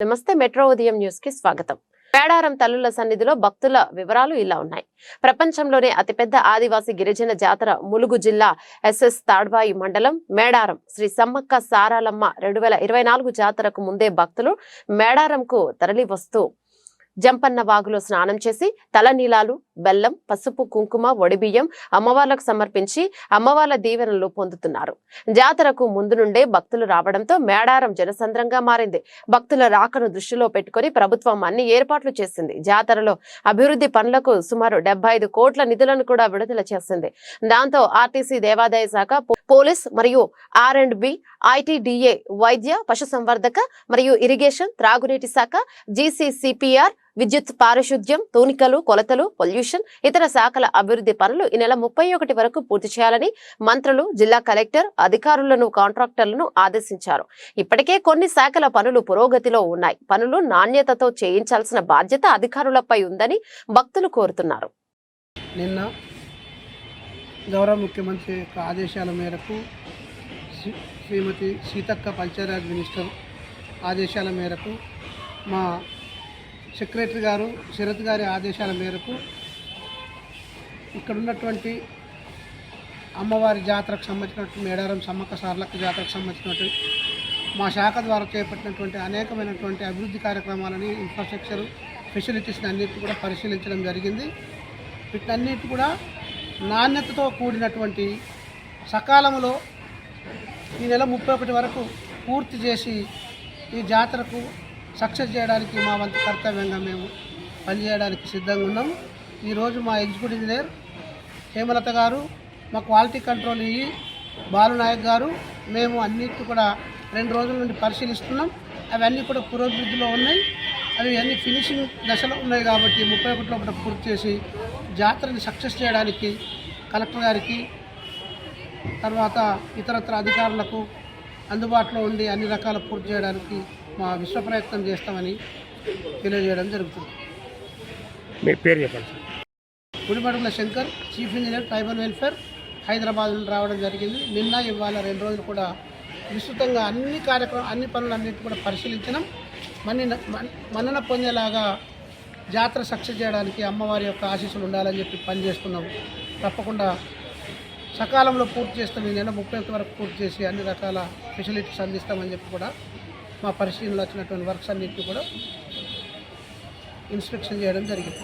నమస్తే మెట్రో ఉదయం న్యూస్కి స్వాగతం. మేడారం తల్లుల సన్నిధిలో భక్తుల వివరాలు ఇలా ఉన్నాయి. ప్రపంచంలోనే అతిపెద్ద ఆదివాసీ గిరిజన జాతర ములుగు జిల్లా ఎస్ఎస్ తాడ్బాయి మండలం మేడారం. శ్రీ సమ్మక్క సారాలమ్మ రెండు వేల ఇరవై నాలుగు జాతరకు ముందే భక్తులు మేడారంకు తరలి వస్తూ జంపన్న వాగులో స్నానం చేసి తలనీలాలు బెల్లం పసుపు కుంకుమ వడిబియ్యం అమ్మవార్లకు సమర్పించి అమ్మవార్ల దీవెనలు పొందుతున్నారు. జాతరకు ముందు నుండే భక్తులు రావడంతో మేడారం జనసంద్రంగా మారింది. భక్తుల రాకను దృష్టిలో పెట్టుకుని ప్రభుత్వం అన్ని ఏర్పాట్లు చేసింది. జాతరలో అభివృద్ధి పనులకు సుమారు డెబ్బై ఐదు కోట్ల నిధులను కూడా విడుదల చేసింది. దాంతో ఆర్టీసీ దేవాదాయ శాఖ పోలీస్ మరియు ఆర్ అండ్ బి ఐటీడీఏ వైద్య పశుసంవర్ధక మరియు ఇరిగేషన్ త్రాగునీటి శాఖ జీసీసీపీఆర్ విద్యుత్ పారిశుద్ధ్యం తూనికలు కొలతలు పొల్యూషన్ ఇతర శాఖల అభివృద్ధి పనులు ఈ నెల ముప్పై ఒకటి వరకు పూర్తి చేయాలని మంత్రులు జిల్లా కలెక్టర్ అధికారులను కాంట్రాక్టర్లను ఆదేశించారు. ఇప్పటికే కొన్ని శాఖల పనులు పురోగతిలో ఉన్నాయి. పనులు నాణ్యతతో చేయించాల్సిన బాధ్యత అధికారులపై ఉందని భక్తులు కోరుతున్నారు. నిన్న గౌరవ ముఖ్యమంత్రి యొక్క ఆదేశాల మేరకు శ్రీమతి సీతక్క పంచాయరాజ్ మినిస్టర్ ఆదేశాల మేరకు మా సెక్రటరీ గారు శరత్ గారి ఆదేశాల మేరకు ఇక్కడ ఉన్నటువంటి అమ్మవారి జాతరకు సంబంధించినటువంటి మేడారం సమ్మక్క సార్లక్క జాతరకు సంబంధించినటువంటి మా శాఖ ద్వారా చేపట్టినటువంటి అనేకమైనటువంటి అభివృద్ధి కార్యక్రమాలని ఇన్ఫ్రాస్ట్రక్చర్ ఫెసిలిటీస్ని అన్నిటి కూడా పరిశీలించడం జరిగింది. వీటన్నిటి కూడా నాణ్యతతో కూడినటువంటి సకాలంలో ఈ నెల ముప్పై ఒకటి వరకు పూర్తి చేసి ఈ జాతరకు సక్సెస్ చేయడానికి మా వంతు కర్తవ్యంగా మేము పనిచేయడానికి సిద్ధంగా ఉన్నాం ఈరోజు మా ఎగ్జిక్యూటివ్ ఇంజనీర్ హేమలత గారు మా క్వాలిటీ కంట్రోల్ ఇయ్యి బాలునాయక్ గారు మేము అన్నిటి కూడా రెండు రోజుల నుండి పరిశీలిస్తున్నాం. అవన్నీ కూడా పురోభివృద్ధిలో ఉన్నాయి. అవి అన్ని ఫినిషింగ్ దశలో ఉన్నాయి కాబట్టి ముప్పై ఒకటి లోపల పూర్తి చేసి జాతరని సక్సెస్ చేయడానికి కలెక్టర్ గారికి తర్వాత ఇతరత్ర అధికారులకు అందుబాటులో ఉండి అన్ని రకాల పూర్తి చేయడానికి మా విశ్వ ప్రయత్నం చేస్తామని తెలియజేయడం జరుగుతుంది. మీ పేరు చెప్పండి sir. Shankar chief engineer tribal welfare Hyderabad నుండి రావడం జరిగింది. నిన్న ఇవాళ రెండు రోజులు కూడా విస్తృతంగా అన్ని కార్యక్రమం అన్ని పనులన్నింటి కూడా పరిశీలించడం మన్న మన్నన పొందేలాగా జాతర సక్సెస్ చేయడానికి అమ్మవారి యొక్క ఆశీస్సులు ఉండాలని చెప్పి పనిచేస్తున్నాం. తప్పకుండా సకాలంలో పూర్తి చేస్తాం. ఈ నెల ముప్పై వరకు పూర్తి చేసి అన్ని రకాల ఫెసిలిటీస్ అందిస్తామని చెప్పి కూడా మా పరిశీలనలో వచ్చినటువంటి వర్క్స్ అన్నింటినీ కూడా ఇన్స్పెక్షన్ చేయడం జరిగింది.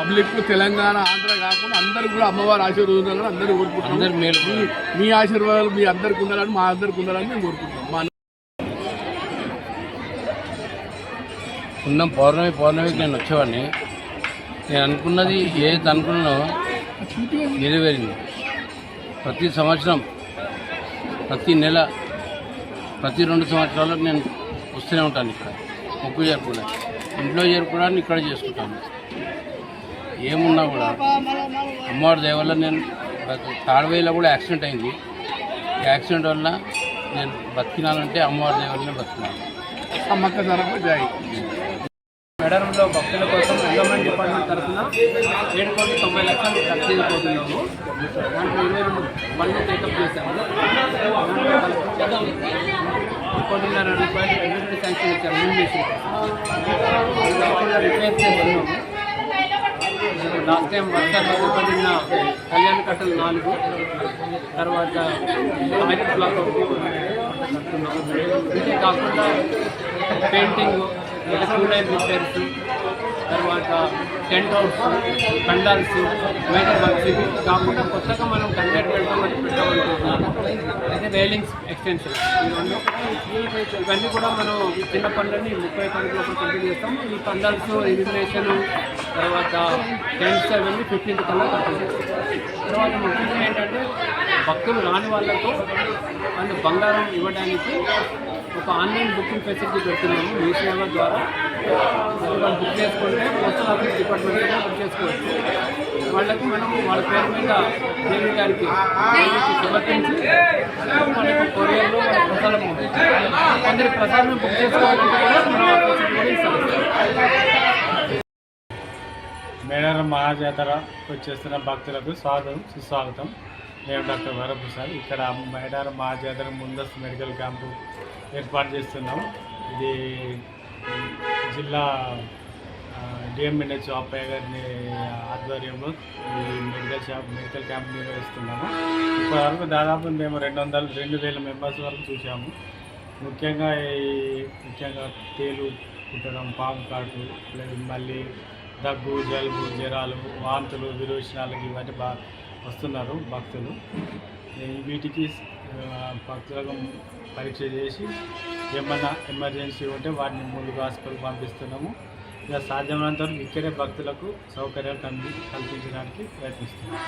పబ్లిక్ తెలంగాణ ఆంధ్ర కాకుండా అందరూ కూడా అమ్మవారి ఆశీర్వాదం ఉండాలని అందరూ కోరుకుంటున్నాం మీ- మీ ఆశీర్వాదాలు మీ అందరికి ఉండాలని మా అందరికి ఉండాలని మేము కోరుకుంటున్నాం ఉన్నాం పౌర్ణమి పౌర్ణమికి నేను వచ్చేవాడిని. నేను అనుకున్నది ఏది అనుకున్నానో నెరవేరింది. ప్రతి సంవత్సరం ప్రతి నెల ప్రతి రెండు సంవత్సరాలకు నేను వస్తూనే ఉంటాను ఇక్కడ. మొక్కు జరుపుకోవడానికి ఇంట్లో జరుపుకోవడానికి ఇక్కడ చేసుకుంటాను. ఏమున్నా కూడా. అమ్మవారి దయ వల్ల నేను బతు- తాడవేలో కూడా యాక్సిడెంట్ అయింది. ఈ యాక్సిడెంట్ వల్ల నేను బతికినానంటే అమ్మవారి దయ వల్లనే బతికినాను తరపు మేడారంలో భక్తుల కోసం ఎండోమెంట్ డిపార్ట్మెంట్ తరఫున ఏడు కోట్ల తొంభై లక్షలు ఖర్చు చేయబోతున్నాము. దాంట్లో ఇరవై రెండు బండ్లు టేకప్ చేశాము. కోటిన్నర రూపాయలు ఎగ్జిక్యూటివ్ శాంక్షన్ ఇచ్చారు మేము చేసి రిపేర్ చేస్తున్నాము లాస్ట్ టైం వర్షాలు పడిన కళ్యాణ కట్టలు నాలుగు తర్వాత ఆయిల్ బ్లాక్ ఇది కాకుండా పెయింటింగ్ టూ లైన్ రిపేర్స్ తర్వాత టెంట్ హౌస్ కండాల్స్ మేటర్ వర్క్స్ ఇవి కాకుండా కొత్తగా మనం కండక్ట్ పెట్టడం పెట్టామనుకుంటున్నాము అయితే రైలింగ్స్ ఎక్స్టెన్షన్ ఇవన్నీ కూడా మనం చిన్న పనులన్నీ ముప్పై పనులు కంప్లీట్ చేస్తాం. ఈ పండాల్స్ ఇరిమినేషన్ తర్వాత టెంట్స్ అవన్నీ ఫిఫ్టీన్త్ కల్లా కంప్లీట్ చేస్తాం. తర్వాత ముఖ్యంగా ఏంటంటే భక్తులు రాని వాళ్ళకు వాళ్ళు బంగారం ఇవ్వడానికి ఒక ఆన్లైన్ బుకింగ్ ఫెసిలిటీ పెడుతున్నాము మీ సేవ ద్వారా. వాళ్ళు బుక్ చేసుకుంటే పోస్టల్ ఆఫీస్ డిపార్ట్మెంట్ బుక్ చేసుకోవచ్చు. వాళ్ళకి మనం వాళ్ళ పేరు మీద దేవుడి గారికి సమర్పించి మనకు కొరియర్లో వాళ్ళ ప్రసాదం ఉంటుంది ప్రసాదం బుక్ చేసుకోవాలంటే కూడా మనం మేడారం మహాజాతర వచ్చేస్తున్న భక్తులకు స్వాగతం సుస్వాగతం. నేను డాక్టర్ వరప్రసాద్. ఇక్కడ మేడారం మహాజాతర ముందస్తు మెడికల్ క్యాంపు ఏర్పాటు చేస్తున్నాం. ఇది జిల్లా డిఎంఎన్హెచ్ అప్పయ్య గారిని ఆధ్వర్యంలో ఈ మెడికల్ షాప్ మెడికల్ క్యాంప్ నిర్వహిస్తున్నాము. ఇప్పటివరకు దాదాపు మేము రెండు వందల రెండు వేల మెంబర్స్ వరకు చూసాము ముఖ్యంగా ఈ ముఖ్యంగా తేలు కుట్టడం పాము కాటు మళ్ళీ దగ్గు జలుబు జ్వరాలు వాంతులు విరోచనాలకి ఇవన్నీ బాగా వస్తున్నారు భక్తులు. వీటికి భక్తులకు పరీక్ష చేసి ఏమన్నా ఎమర్జెన్సీ ఉంటే వాటిని ముందుకు హాస్పిటల్కి పంపిస్తున్నాము. ఇక సాధ్యమైనంత వరకు ఇక్కడే భక్తులకు సౌకర్యాలు కల్పించడానికి ప్రయత్నిస్తున్నాము.